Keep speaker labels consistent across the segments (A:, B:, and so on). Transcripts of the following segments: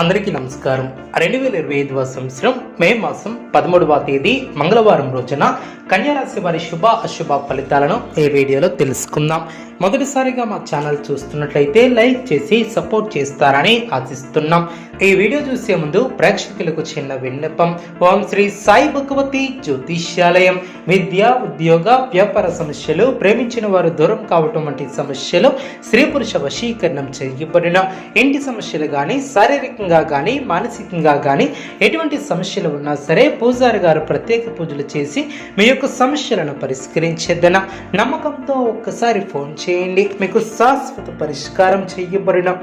A: అందరికీ నమస్కారం. రెండు వేల ఇరవై ఐదవ సంవత్సరం మే మాసం పదమూడవ తేదీ మంగళవారం రోజున కన్యారాశి వారి శుభ అశుభ ఫలితాలను ఈ వీడియోలో తెలుసుకుందాం. మొదటిసారిగా మా ఛానల్ చూస్తున్నట్లయితే లైక్ చేసి సపోర్ట్ చేస్తారని ఆశిస్తున్నాం. ఈ వీడియో చూసే ముందు ప్రేక్షకులకు చిన్న విన్నపం. ఓం శ్రీ సాయి భగవతి జ్యోతిష్యాలయం. విద్య ఉద్యోగ వ్యాపార సమస్యలు ప్రేమించిన వారు దూరం కావటం వంటి సమస్యలు స్త్రీ పురుష వశీకరణం చేయబడిన ఇంటి సమస్యలు కానీ శారీరకంగా కానీ మానసికంగా కానీ ఎటువంటి సమస్యలు ఉన్నా సరే పూజారి గారు ప్రత్యేక పూజలు చేసి మీ యొక్క సమస్యలను పరిష్కరించేద్దన నమ్మకంతో ఒక్కసారి ఫోన్ చేయండి. మీకు శాశ్వత పరిష్కారం చేయబడిన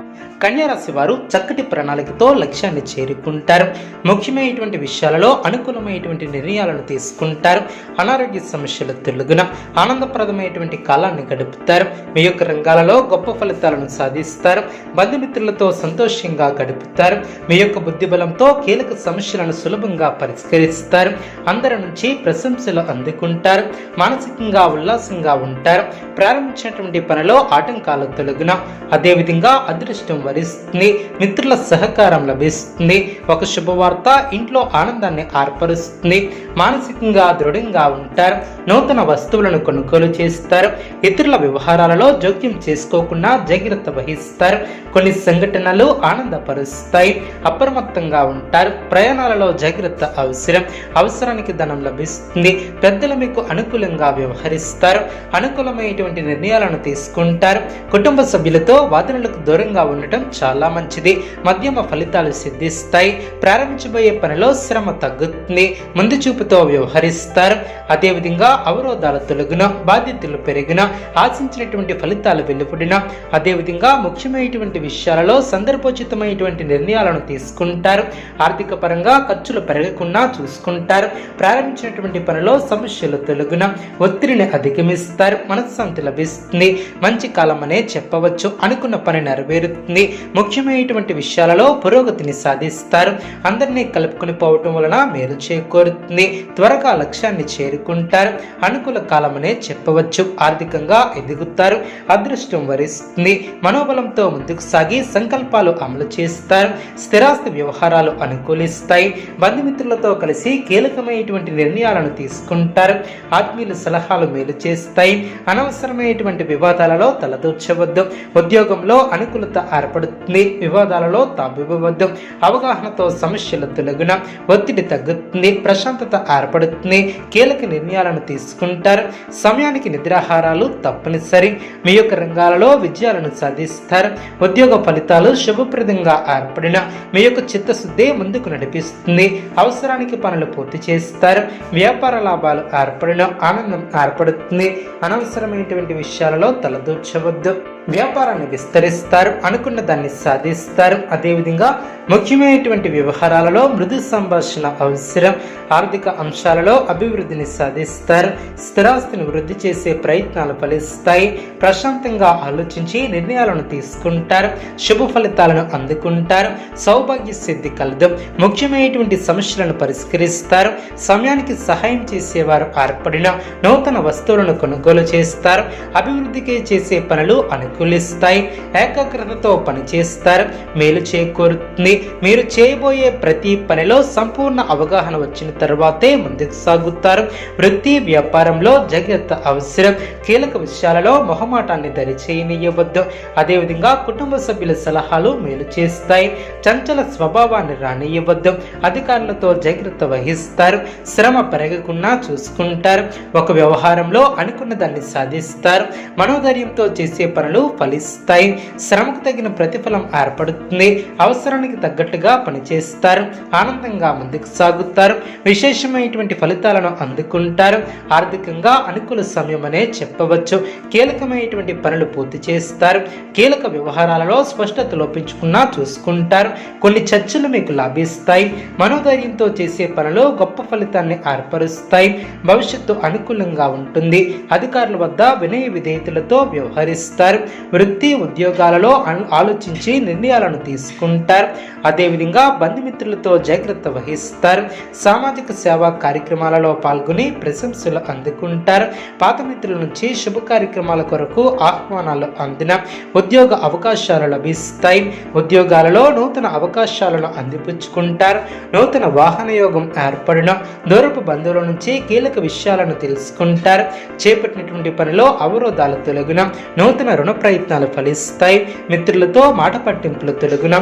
A: కన్యారాశి వారు చక్కటి ప్రణాళికతో లక్ష్యాన్ని చేరుకుంటారు. ముఖ్యమైనటువంటి విషయాలలో అనుకూలమైనటువంటి నిర్ణయాలను తీసుకుంటారు. అనారోగ్య సమస్యలు తెలుగున ఆనందప్రదమైనటువంటి కాలాన్ని గడుపుతారు. మీ యొక్క రంగాలలో గొప్ప ఫలితాలను సాధిస్తారు. బంధుమిత్రులతో సంతోషంగా గడుపుతారు. మీ యొక్క బుద్ధిబలంతో కీలక సమస్యలను సులభంగా పరిష్కరిస్తారు. అందరి నుంచి ప్రశంసలు అందుకుంటారు. మానసికంగా ఉల్లాసంగా ఉంటారు. ప్రారంభించినటువంటి పనిలో ఆటంకాలు తొలగున. అదేవిధంగా అదృష్టం వరిస్తుంది. మిత్రుల సహకారం లభిస్తుంది. ఒక శుభవార్త ఇంట్లో ఆనందాన్ని ఏర్పరుస్తుంది. మానసికంగా దృఢంగా ఉంటారు. నూతన వస్తువులను కొనుగోలు చేస్తారు. ఇతరుల వ్యవహారాలలో జోక్యం చేసుకోకుండా జాగ్రత్త వహిస్తారు. కొన్ని సంఘటనలు ఆనందపరుస్తాయి. అప్రమత్తంగా ఉంటారు. ప్రయాణాలలో జాగ్రత్త అవసరం. అవసరానికి ధనం లభిస్తుంది. పెద్దలు మీకు అనుకూలంగా వ్యవహరిస్తారు. అనుకూలమైనటువంటి నిర్ణయాలను తీసుకుంటారు. కుటుంబ సభ్యులతో వాదనలకు దూరంగా ఉండటం చాలా మంచిది. మధ్యమ ఫలితాలు సిద్ధిస్తాయి. ప్రారంభించబోయే పనిలో శ్రమ తగ్గుతుంది. ముందు చూపుతో వ్యవహరిస్తారు. అదేవిధంగా అవరోధాలు తొలగిన బాధ్యతలు పెరిగిన ఆశించినటువంటి ఫలితాలు వెలువడిన అదేవిధంగా ముఖ్యమైనటువంటి విషయాలలో సందర్భోచితమైనటువంటి నిర్ణయాలను తీసుకుంటారు. ఆర్థిక పరంగా ఖర్చులు పెరగకుండా చూసుకుంటారు. ప్రారంభించినటువంటి పనిలో సమస్యలు తొలగిన ఒత్తిడిని అధిగమిస్తారు. మనశ్శాంతి లభిస్తుంది. మంచి కాలం అనే చెప్పవచ్చు. అనుకున్న పని నెరవేరుతుంది. ముఖ్యమైనటువంటి విషయాలలో పురోగతిని సాధిస్తారు. అందరినీ కలుపుకొని పోవటం వలన మేలు చేకూరుతుంది. త్వరగా లక్ష్యాన్ని చేరుకుంటారు. అనుకూల కాలమనే చెప్పవచ్చు. ఆర్థికంగా ఎదుగుతారు. అదృష్టం వరిస్తుంది. మనోబలంతో ముందుకు సాగి సంకల్పాలు అమలు చేస్తారు. స్థిరాస్తి వ్యవహారాలు అనుకూలిస్తాయి. బంధుమిత్రులతో కలిసి కీలకమైనటువంటి నిర్ణయాలను తీసుకుంటారు. ఆత్మీయుల సలహాలు మేలు చేస్తాయి. అనవసరమైనటువంటి వివాదాలలో తలదూర్చవద్దు. ఉద్యోగంలో అనుకూలత ఏర్పడుతుంది. వివాదాలలో తాబివ్వవద్దు అవగాహనతో సమస్యల తొలగున ఒత్తిడి తగ్గుతుంది. ప్రశాంతత ఏర్పడుతుంది. కీలక నిర్ణయాలను తీసుకుంటారు. సమయానికి నిద్రాహారాలు తప్పనిసరి. మీ యొక్క రంగాలలో విజయాలను సాధిస్తారు. ఉద్యోగ ఫలితాలు శుభప్రదంగా ఏర్పడిన మీ యొక్క చిత్తశుద్ధి ముందుకు నడిపిస్తుంది. అవసరానికి పనులు పూర్తి చేస్తారు. వ్యాపార లాభాలు ఏర్పడిన ఆనందం ఏర్పడుతుంది. అనవసరమైనటువంటి విషయాలలో తలదూర్చవద్దు. వ్యాపారాన్ని విస్తరిస్తారు. అనుకున్న దాన్ని సాధిస్తారు. అదేవిధంగా ముఖ్యమైనటువంటి వ్యవహారాలలో మృదు సంభాషణ అవసరం. ఆర్థిక అంశాలలో అభివృద్ధిని సాధిస్తారు. స్థిరాస్తిని వృద్ధి చేసే ప్రయత్నాలు ఫలిస్తాయి. ప్రశాంతంగా ఆలోచించి నిర్ణయాలను తీసుకుంటారు. శుభ ఫలితాలను అందుకుంటారు. సౌభాగ్య సిద్ధి కలదు. ముఖ్యమైనటువంటి సమస్యలను పరిష్కరిస్తారు. సమయానికి సహాయం చేసేవారు ఏర్పడిన నూతన వస్తువులను కొనుగోలు చేస్తారు. అభివృద్ధికి చేసే పనులు అనుకూలిస్తాయి. ఏకాగ్రతతో పనిచేస్తారు. మేలు చేకూరుతుంది. మీరు చేయబోయే ప్రతి పనిలో సంపూర్ణ అవగాహన వచ్చిన తర్వాతే ముందుకు సాగుతారు. వృత్తి వ్యాపారంలో జాగ్రత్త అవసరం. కీలక విషయాలలో మొహమాటాన్ని దరిచేయనీయవద్దు. అదేవిధంగా కుటుంబ సభ్యుల సలహాలు మేలు చేస్తాయి. చంచల స్వభావాన్ని రానియవద్దు. అధికారులతో జాగ్రత్త వహిస్తారు. శ్రమ పెరగకుండా చూసుకుంటారు. ఒక వ్యవహారంలో అనుకున్న దాన్ని సాధిస్తారు. మనోధైర్యంతో చేసే పనులు ఫలిస్తాయి. శ్రమకు తగిన ప్రతిఫలం ఏర్పడుతుంది. అవసరానికి తగ్గట్టుగా పనిచేస్తారు ఆనందంగా ముందుకు సాగుతారు విశేషమైనటువంటి ఫలితాలను అందుకుంటారు. ఆర్థికంగా అనుకూల సమయం అనే చెప్పవచ్చు. కీలకమైనటువంటి పనులు పూర్తి చేస్తారు. కీలక వ్యవహారాలలో స్పష్టత లోపించుకున్నా చూసుకుంటారు. కొన్ని చర్చలు మీకు లాభిస్తాయి. మనోధైర్యంతో చేసే పనులు గొప్ప ఫలితాన్ని ఏర్పరుస్తాయి. భవిష్యత్తు అనుకూలంగా ఉంటుంది. అధికారుల వద్ద వినయ విధేయతలతో వ్యవహరిస్తారు. వృత్తి ఉద్యోగాలలో ఆలోచించి నిర్ణయాలను తీసుకుంటారు. అదేవిధంగా బంధుమిత్రులతో జాగ్రత్త వహిస్తారు. సామాజిక సేవా కార్యక్రమాలలో పాల్గొని ప్రశంసలు అందుకుంటారు. పాత మిత్రుల నుంచి శుభ కార్యక్రమాల కొరకు ఆహ్వానాలు అందిన ఉద్యోగ అవకాశాలు లభిస్తాయి. ఉద్యోగాలలో నూతన అవకాశాలను అందిపుచ్చుకుంటారు. నూతన వాహన యోగం ఏర్పడిన. దూరపు బంధువుల నుంచి కీలక విషయాలను తెలుసుకుంటారు. చేపట్టినటువంటి పనిలో అవరోధాలు తొలగిన. నూతన రుణ ప్రయత్నాలు ఫలిస్తాయి. మిత్రులతో మాట పట్టింపులు తొలగిన.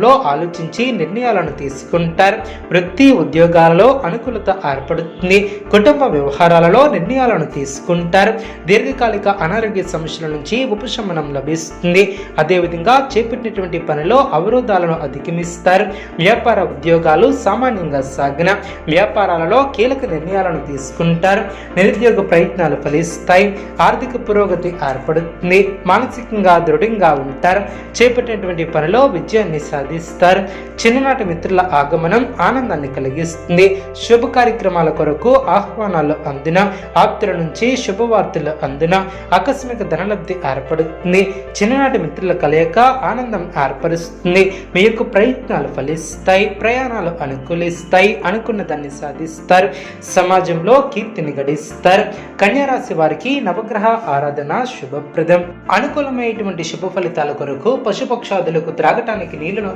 A: విషయంలో ఆలోచించి నిర్ణయాలను తీసుకుంటారు. వృత్తి ఉద్యోగాలలో అనుకూలత ఏర్పడుతుంది. కుటుంబ వ్యవహారాలలో నిర్ణయాలను తీసుకుంటారు. దీర్ఘకాలిక అనారోగ్య సమస్యల నుంచి ఉపశమనం లభిస్తుంది. అదేవిధంగా చేపట్టినటువంటి పనిలో అవరోధాలను అధిగమిస్తారు. వ్యాపార ఉద్యోగాలు సామాన్యంగా సాగిన వ్యాపారాలలో కీలక నిర్ణయాలను తీసుకుంటారు. నిరుద్యోగ ప్రయత్నాలు ఫలిస్తాయి. ఆర్థిక పురోగతి ఏర్పడుతుంది. మానసికంగా దృఢంగా ఉంటారు. చేపట్టినటువంటి పనిలో విజయాన్ని సాధిస్తారు చిన్ననాటి మిత్రుల ఆగమనం ఆనందాన్ని కలిగిస్తుంది. శుభ కార్యక్రమాల కొరకు ఆహ్వానాలు అందిన ఆప్తుల నుంచి శుభవార్తలు అందిన ఆకస్మిక ధనలబ్ధి ఏర్పడుతుంది. చిన్ననాటి మిత్రుల కలయిక ఆనందం ఏర్పరుస్తుంది. మీ యొక్క ప్రయత్నాలు ఫలిస్తాయి ప్రయాణాలు అనుకూలిస్తాయి అనుకున్న దాన్ని సాధిస్తారు. సమాజంలో కీర్తిని గడిస్తారు. కన్యారాశి వారికి నవగ్రహ ఆరాధన శుభప్రదం. అనుకూలమైనటువంటి శుభ ఫలితాల కొరకు పశుపక్షాదులకు త్రాగటానికి నీళ్ళను